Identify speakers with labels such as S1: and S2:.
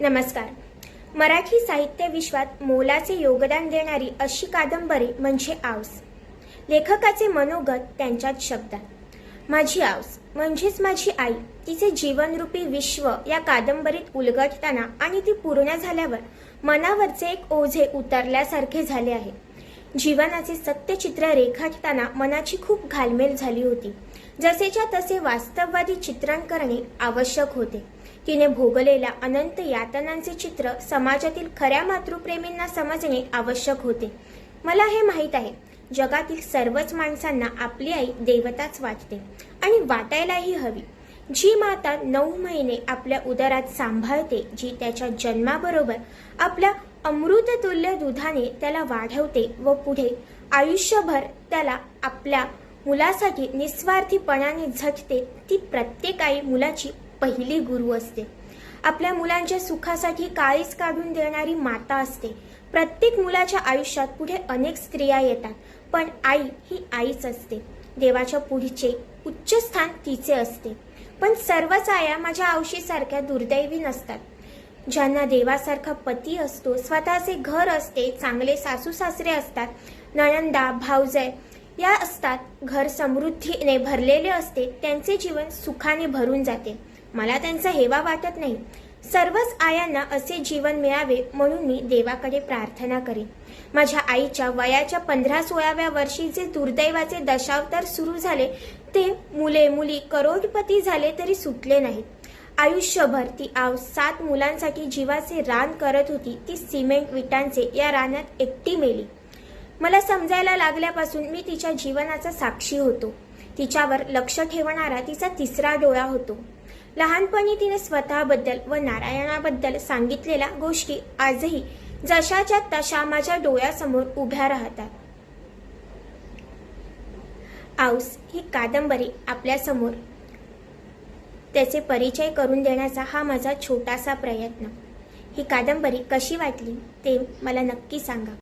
S1: नमस्कार. मराठी साहित्य विश्वात मोलाचे योगदान देणारी अशी कादंबरी म्हणजे आऊस. लेखकाचे मनोगत त्यांच्यात शब्दात माझी आऊस म्हणजेच माझी आई तिचे जीवनरूपी विश्व या कादंबरीत उलगडताना आणि ती पूर्ण झाल्यावर मनावरचे एक ओझे उतरल्यासारखे झाले आहे. जीवनाचे सत्यचित्र रेखाटताना मनाची खूप घालमेल झाली होती. जसेच्या तसे वास्तववादी चित्रण करणे आवश्यक होते. तिने भोगलेल्या अनंत यातनांचे चित्र समाजातील खऱ्या मातृप्रेमींना समजणे आवश्यक होते. मला हे माहीत आहे जगातील सर्वच माणसांना आपली आई देवताच वाटते आणि वाटायलाही हवी. जी माता नऊ महिने आपल्या उदरात सांभाळते जी त्याच्या जन्माबरोबर आपल्या अमृततुल्य दुधाने त्याला वाढवते व पुढे आयुष्यभर त्याला आपल्या मुलासाठी निस्वार्थीपणाने झटते ती प्रत्येक आई मुलाची पहिली गुरु असते. आपल्या मुलांच्या सुखासाठी काळीच काढून देणारी माता असते. प्रत्येक मुलाच्या आयुष्यात पुढे अनेक स्त्रिया येतात पण आई ही आईच असते. देवाच्या पुढचे उच्च स्थान तिचे असते. पण सर्वच आया माझ्या आवशीसारख्या दुर्दैवी नसतात. ज्यांना देवासारखा पती असतो स्वतःचे घर असते चांगले सासू सासरे असतात नणंदा भाऊजय या असतात. घर समृद्धीने भरलेले असते त्यांचे जीवन सुखाने भरून जाते. मला त्यांचा हेवा वाटत नाही. सर्वच आयांना असे जीवन मिळावे म्हणून मी देवाकडे प्रार्थना करेन माझ्या आईच्या वयाच्या पंधरा सोळाव्या वर्षी जे दुर्दैवाचे दशावतार सुरू झाले ते मुले मुली करोडपती झाले तरी सुटले नाहीत. आयुष्यभर ती आव सात मुलांसाठी जीवाचे रान करत होती ती सिमेंट विटांचे या रानात एकटी मेली. मला समजायला लागल्यापासून मी तिच्या जीवनाचा साक्षी होतो. तिच्यावर लक्ष ठेवणारा तिचा तिसरा डोळा होतो. लहानपणी तिने स्वतःबद्दल व नारायणाबद्दल सांगितलेल्या गोष्टी आजही जशाच्या तशा माझ्या डोळ्यासमोर उभ्या राहतात. आऊस ही कादंबरी आपल्यासमोर त्याचे परिचय करून देण्याचा हा माझा छोटासा प्रयत्न. ही कादंबरी कशी वाटली ते मला नक्की सांगा.